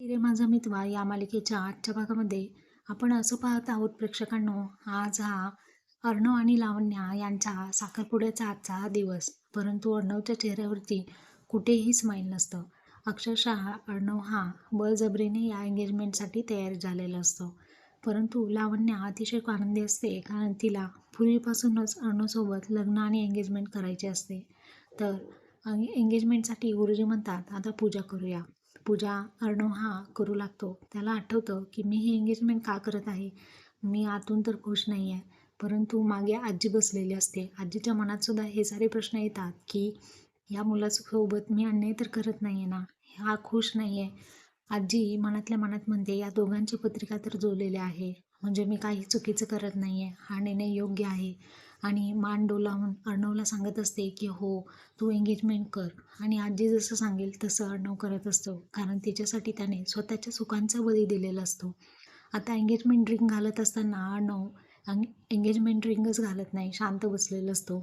रे माझा मितवा या मालिकेच्या आजच्या भागामध्ये आपण असं पाहत आहोत प्रेक्षकांनो आज हा अर्णव आणि लावण्या यांच्या साखरपुड्याचा आजचा हा दिवस. परंतु अर्णवच्या चेहऱ्यावरती कुठेही स्माईल नसतं. अक्षरशः अर्णव हा बळजबरीने या एंगेजमेंटसाठी तयार झालेला असतो. परंतु लावण्या अतिशय आनंदी असते कारण तिला पूर्वीपासूनच अर्णवसोबत लग्न आणि एंगेजमेंट करायचे असते. तर एंगेजमेंटसाठी गुरुजी म्हणतात आता पूजा करूया. पूजा अर्णव हा करू लागतो. त्याला आठवतं की मी हे एंगेजमेंट का करत आहे? मी आतून तर खुश नाही आहे परंतु मागे आजी बसलेली असते. आजीच्या मनात सुद्धा हे सारे प्रश्न येतात की या मुलासोबत मी अन्याय तर करत नाही आहे ना? हा खुश नाही आहे आजी मनातल्या मनात म्हणते या दोघांची पत्रिका तर जोडलेल्या आहे. म्हणजे मी काही चुकीचं करत नाही आहे हा निर्णय योग्य आहे. आणि मान डोलावून अर्णवला सांगत असते की हो तू एंगेजमेंट कर. आणि आजी जसं सांगेल तसं अर्णव करत असतो. कारण तिच्यासाठी त्याने स्वतःच्या सुखांचा बळी दिलेला असतो. आता एंगेजमेंट रिंग घालत असताना अर्णव एंगेजमेंट रिंगच घालत नाही शांत बसलेला असतो.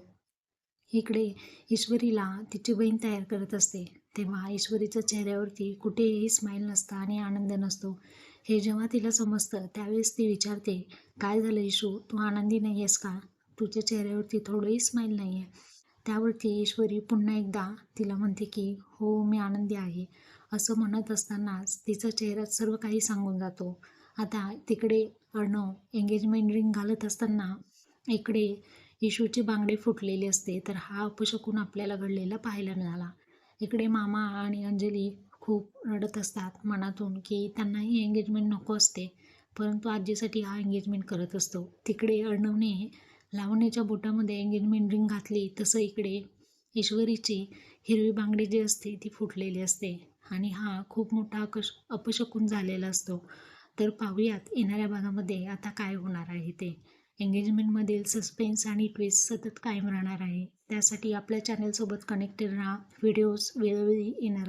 इकडे ईश्वरीला तिची बहीण तयार करत असते. तेव्हा ईश्वरीच्या चेहऱ्यावरती कुठेही स्माईल नसतं आणि आनंद नसतो. हे जेव्हा तिला समजतं त्यावेळेस ती विचारते काय झालं इशू तू आनंदी नाही आहेस का? तुझ्या चेहऱ्यावरती थोडंही स्माईल नाही आहे त्यावरती ईश्वरी पुन्हा एकदा तिला म्हणते की हो मी आनंदी आहे. असं म्हणत असतानाच तिचा चेहरा सर्व काही सांगून जातो. आता तिकडे अर्णव एंगेजमेंट रिंग घालत असताना इकडे इशूची बांगडी फुटलेली असते तर हा अपशकून आपल्याला घडलेला पाहायला मिळाला. इकडे मामा आणि अंजली खूप रडत असतात मनातून की त्यांनाही एंगेजमेंट नको असते परंतु आजीसाठी हा एंगेजमेंट करत असतो. तिकडे अर्णवने लावणीच्या बोटामध्ये एंगेजमेंट रिंग घातली तसं इकडे ईश्वरीची हिरवी बांगडी जी असते ती फुटलेली असते. आणि हा खूप मोठा आकश अपशकून झालेला असतो. तर पाहूयात येणाऱ्या भागामध्ये आता काय होणार आहे ते. एंगेजमेंटमधील सस्पेन्स आणि ट्विस्ट सतत कायम राहणार आहे. त्यासाठी आपल्या चॅनलसोबत कनेक्टेड राहा. व्हिडिओज वेळोवेळी येणार